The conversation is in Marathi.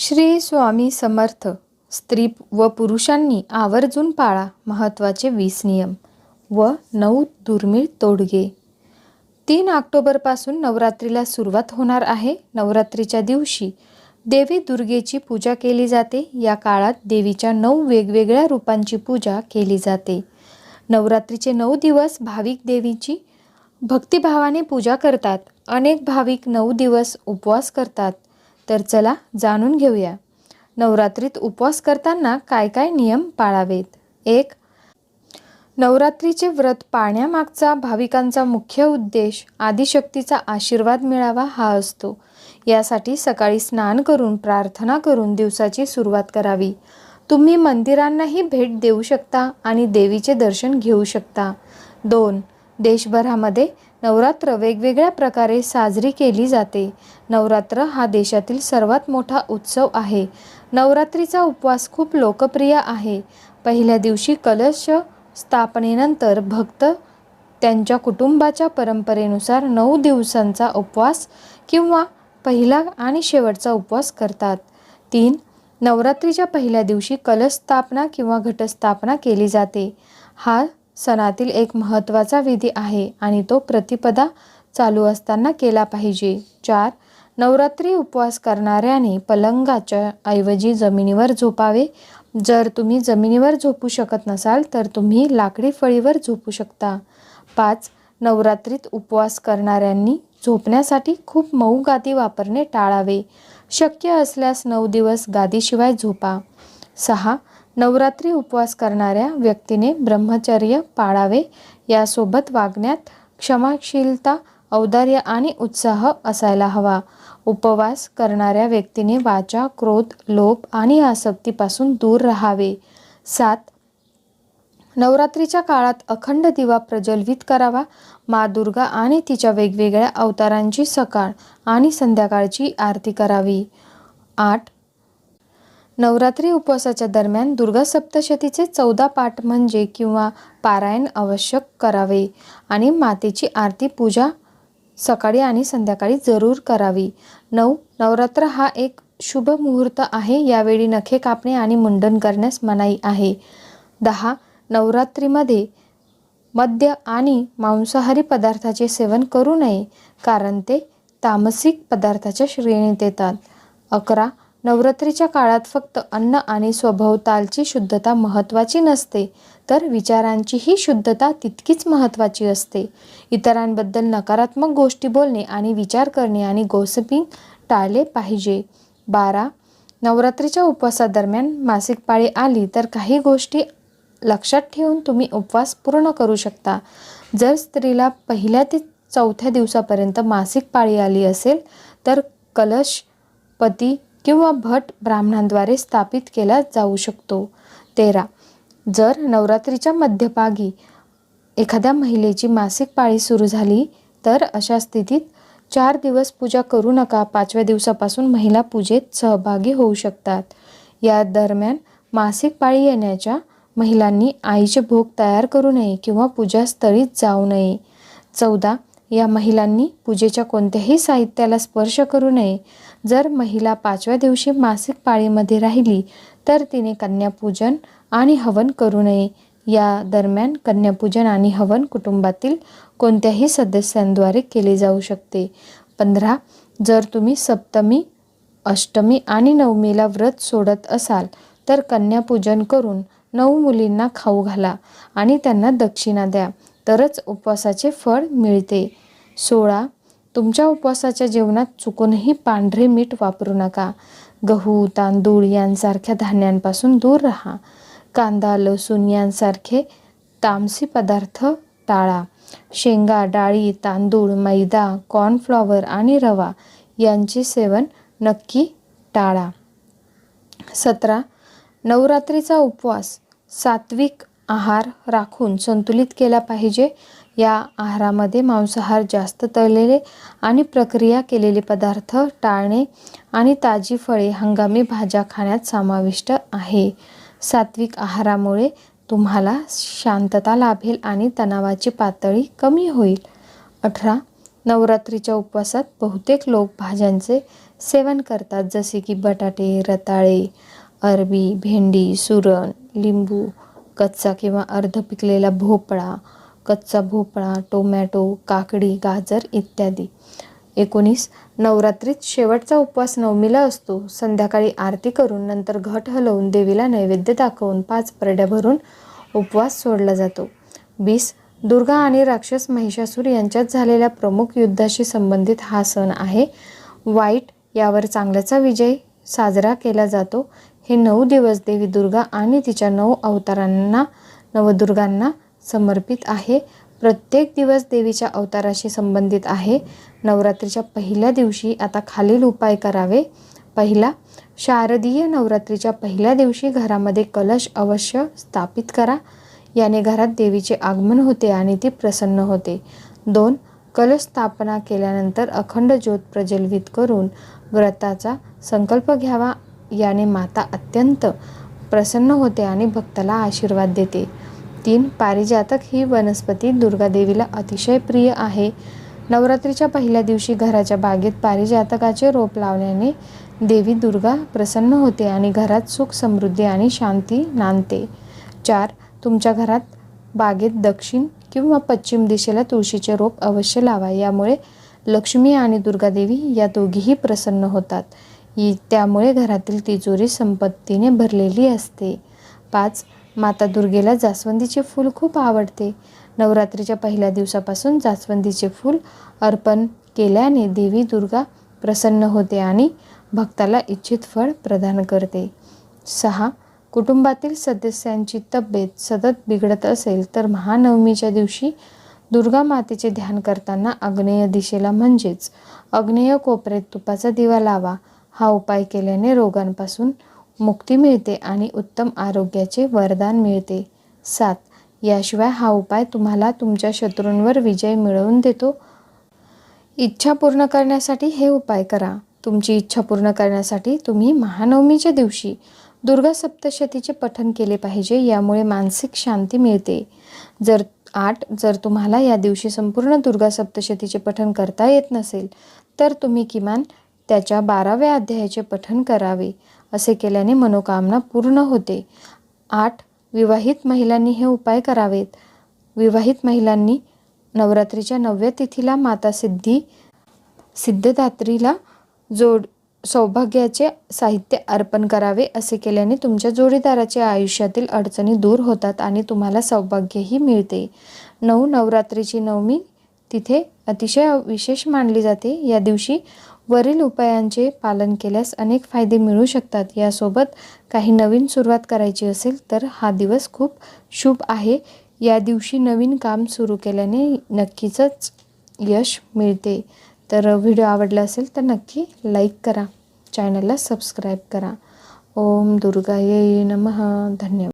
श्री स्वामी समर्थ. स्त्री व पुरुषांनी आवर्जून पाळा महत्त्वाचे वीस नियम व नऊ दुर्मिळ तोडगे. तीन ऑक्टोबरपासून नवरात्रीला सुरुवात होणार आहे. नवरात्रीच्या दिवशी देवी दुर्गेची पूजा केली जाते. या काळात देवीच्या नऊ वेगवेगळ्या रूपांची पूजा केली जाते. नवरात्रीचे नऊ दिवस भाविक देवीची भक्तिभावाने पूजा करतात. अनेक भाविक नऊ दिवस उपवास करतात. तर चला जाणून घेऊया. नवरात्रीत उपवास करताना काय काय नियम पाळावेत? एक नवरात्रीचे व्रत पाळण्यामागचा भाविकांचा मुख्य उद्देश आदिशक्तीचा आशीर्वाद मिळावा हा असतो. यासाठी सकाळी स्नान करून प्रार्थना करून दिवसाची सुरुवात करावी. तुम्ही मंदिरांनाही भेट देऊ शकता आणि देवीचे दर्शन घेऊ शकता. दोन देशभरामध्ये नवरात्र वेगवेगळ्या प्रकारे साजरी केली जाते. नवरात्र हा देशातील सर्वात मोठा उत्सव आहे. नवरात्रीचा उपवास खूप लोकप्रिय आहे. पहिल्या दिवशी कलश स्थापनेनंतर भक्त त्यांच्या कुटुंबाच्या परंपरेनुसार नऊ दिवसांचा उपवास किंवा पहिला आणि शेवटचा उपवास करतात. तीन नवरात्रीच्या पहिल्या दिवशी कलश स्थापना किंवा घटस्थापना केली जाते. हा सणातील एक महत्त्वाचा विधी आहे आणि तो प्रतिपदा चालू असताना केला पाहिजे. चार नवरात्री उपवास करणाऱ्याने पलंगाच्या ऐवजी जमिनीवर झोपावे. जर तुम्ही जमिनीवर झोपू शकत नसाल तर तुम्ही लाकडी फळीवर झोपू शकता. पाच नवरात्रीत उपवास करणाऱ्यांनी झोपण्यासाठी खूप मऊ गादी वापरणे टाळावे. शक्य असल्यास नऊ दिवस गादीशिवाय झोपा. सहा नवरात्री उपवास करणाऱ्या व्यक्तीने ब्रह्मचर्य पाळावे यासोबत वागण्यात क्षमाशीलता औदार्य आणि उत्साह असायला हवा. उपवास करणाऱ्या व्यक्तीने वाचा क्रोध लोभ आणि आसक्तीपासून दूर राहावे. सात. नवरात्रीच्या काळात अखंड दिवा प्रज्वलित करावा. मा दुर्गा आणि तिच्या वेगवेगळ्या अवतारांची सकाळ आणि संध्याकाळची आरती करावी. आठ. नवरात्री उपवासाच्या दरम्यान दुर्गा सप्तशतीचे चौदा पाठ म्हणजे किंवा पारायण आवश्यक करावे आणि मातेची आरती पूजा सकाळी आणि संध्याकाळी जरूर करावी. नऊ नवरात्र हा एक शुभ मुहूर्त आहे. यावेळी नखे कापणे आणि मुंडन करण्यास मनाई आहे. दहा नवरात्रीमध्ये मद्य आणि मांसाहारी पदार्थाचे सेवन करू नये कारण ते तामसिक पदार्थाच्या श्रेणीत येतात. अकरा नवरात्रीच्या काळात फक्त अन्न आणि स्वभोवतालची शुद्धता महत्त्वाची नसते तर विचारांचीही शुद्धता तितकीच महत्त्वाची असते. इतरांबद्दल नकारात्मक गोष्टी बोलणे आणि विचार करणे आणि गोसिपिंग टाळले पाहिजे. बारा. नवरात्रीच्या उपवासादरम्यान मासिक पाळी आली तर काही गोष्टी लक्षात ठेवून तुम्ही उपवास पूर्ण करू शकता. जर स्त्रीला पहिल्या ते चौथ्या दिवसापर्यंत मासिक पाळी आली असेल तर कलश पती किंवा भट ब्राह्मणांद्वारे स्थापित केला जाऊ शकतो. तेरा. जर नवरात्रीच्या मध्यभागी एखाद्या महिलेची मासिक पाळी सुरू झाली तर अशा स्थितीत चार दिवस पूजा करू नका. पाचव्या दिवसापासून महिला पूजेत सहभागी होऊ शकतात. या दरम्यान मासिक पाळी येण्याच्या महिलांनी आईचे भोग तयार करू नये किंवा पूजास्थळीत जाऊ नये. चौदा. या महिलांनी पूजेच्या कोणत्याही साहित्याला स्पर्श करू नये. जर महिला पाचव्या दिवशी मासिक पाळीमध्ये राहिली तर तिने कन्यापूजन आणि हवन करू नये. या दरम्यान कन्यापूजन आणि हवन कुटुंबातील कोणत्याही सदस्यांद्वारे केले जाऊ शकते. पंधरा जर तुम्ही सप्तमी अष्टमी आणि नवमीला व्रत सोडत असाल तर कन्यापूजन करून नऊ मुलींना खाऊ घाला आणि त्यांना दक्षिणा द्या. तरच उपवासाचे फळ मिळते. सोळा. तुमच्या उपवासाच्या जेवणात चुकूनही पांढरे मीठ वापरू नका. गहू तांदूळ यांसारख्या धान्यांपासून दूर राहा. कांदा लसूण यांसारखे तामसी पदार्थ टाळा. शेंगा डाळी तांदूळ मैदा कॉर्नफ्लॉवर आणि रवा यांचे सेवन नक्की टाळा. सतरा. नवरात्रीचा उपवास सात्विक आहार राखून संतुलित केला पाहिजे. या आहारामध्ये मांसाहार जास्त तळलेले आणि प्रक्रिया केलेले पदार्थ टाळणे आणि ताजी फळे हंगामी भाज्या खाण्यात समाविष्ट आहे. सात्विक आहारामुळे तुम्हाला शांतता लाभेल आणि तणावाची पातळी कमी होईल. अठरा. नवरात्रीच्या उपवासात बहुतेक लोक भाज्यांचे सेवन करतात जसे की बटाटे रताळे अरबी भेंडी सुरण लिंबू कच्चा किंवा अर्ध पिकलेला भोपळा कच्चा भोपळा टोमॅटो काकडी गाजर इत्यादी. एकोणीस. नवरात्रीत शेवटचा उपवास नवमीला असतो. संध्याकाळी आरती करून नंतर घट हलवून देवीला नैवेद्य दाखवून पाच परड्या भरून उपवास सोडला जातो. वीस. दुर्गा आणि राक्षस महिषासूर यांच्यात झालेल्या प्रमुख युद्धाशी संबंधित हा सण आहे. वाईट यावर चांगल्याचा विजय साजरा केला जातो. हे नऊ दिवस देवी दुर्गा आणि तिच्या नऊ अवतारांना नवदुर्गांना समर्पित आहे. प्रत्येक दिवस देवीच्या अवताराशी संबंधित आहे. नवरात्रीच्या पहिल्या दिवशी आता खालील उपाय करावे. पहिला शारदीय नवरात्रीच्या पहिल्या दिवशी घरामध्ये कलश अवश्य स्थापित करा. याने घरात देवीचे आगमन होते आणि ती प्रसन्न होते. दोन कलश स्थापना केल्यानंतर अखंड ज्योत प्रज्वलित करून व्रताचा संकल्प घ्यावा. याने माता अत्यंत प्रसन्न होते आणि भक्ताला आशीर्वाद देते. तीन पारिजातक ही वनस्पती दुर्गादेवीला अतिशय प्रिय आहे. नवरात्रीच्या पहिल्या दिवशी घराच्या बागेत पारिजातकाचे रोप लावल्याने देवी दुर्गा प्रसन्न होते आणि घरात सुख समृद्धी आणि शांती नांदते. चार तुमच्या घरात बागेत दक्षिण किंवा पश्चिम दिशेला तुळशीचे रोप अवश्य लावा. यामुळे लक्ष्मी आणि दुर्गादेवी या दोघीही प्रसन्न होतात. त्यामुळे घरातील तिजोरी संपत्तीने भरलेली असते. पाच माता दुर्गेला जास्वंदीचे फूल खूप आवडते. नवरात्रीच्या पहिल्या दिवसापासून जास्वंदीचे फूल अर्पण केल्याने देवी दुर्गा प्रसन्न होते आणि भक्ताला इच्छित फळ प्रदान करते. सहा कुटुंबातील सदस्यांची तब्येत सतत बिघडत असेल तर महानवमीच्या दिवशी दुर्गा मातेचे ध्यान करताना आग्नेय दिशेला म्हणजेच आग्नेय कोपऱ्यात तुपाचा दिवा लावा. हा उपाय केल्याने रोगांपासून मुक्ती मिळते आणि उत्तम आरोग्याचे वरदान मिळते. सात. याशिवाय हा उपाय तुम्हाला तुमच्या शत्रूंवर विजय मिळवून देतो. इच्छा पूर्ण करण्यासाठी हे उपाय करा. तुमची इच्छा पूर्ण करण्यासाठी तुम्ही महानवमीच्या दिवशी दुर्गा सप्तशतीचे पठन केले पाहिजे यामुळे मानसिक शांती मिळते. जर आठ जर तुम्हाला या दिवशी संपूर्ण दुर्गा सप्तशतीचे पठन करता येत नसेल तर तुम्ही किमान त्याच्या बाराव्या अध्यायाचे पठन करावे असे केल्याने मनोकामना पूर्ण होते. आठ विवाहित महिलांनी हे उपाय करावेत. विवाहित महिलांनी नवरात्रीच्या नवव्या तिथीला माता सिद्धी सिद्धदात्रीला जोड सौभाग्याचे साहित्य अर्पण करावे असे केल्याने तुमच्या जोडीदाराच्या आयुष्यातील अडचणी दूर होतात आणि तुम्हाला सौभाग्यही मिळते. नऊ नवरात्रीची नवमी तिथे अतिशय विशेष मानली जाते. या दिवशी वरील उपायांचे पालन केल्यास अनेक फायदे मिळू शकतात. यासोबत काही नवीन सुरुवात करायची असेल तर हा दिवस खूप शुभ आहे. या दिवशी नवीन काम सुरू केल्याने नक्कीच यश मिळते. तर व्हिडिओ आवडला असेल तर नक्की लाईक करा. चॅनलला सबस्क्राईब करा. ओम दुर्गाय नमः. धन्यवाद.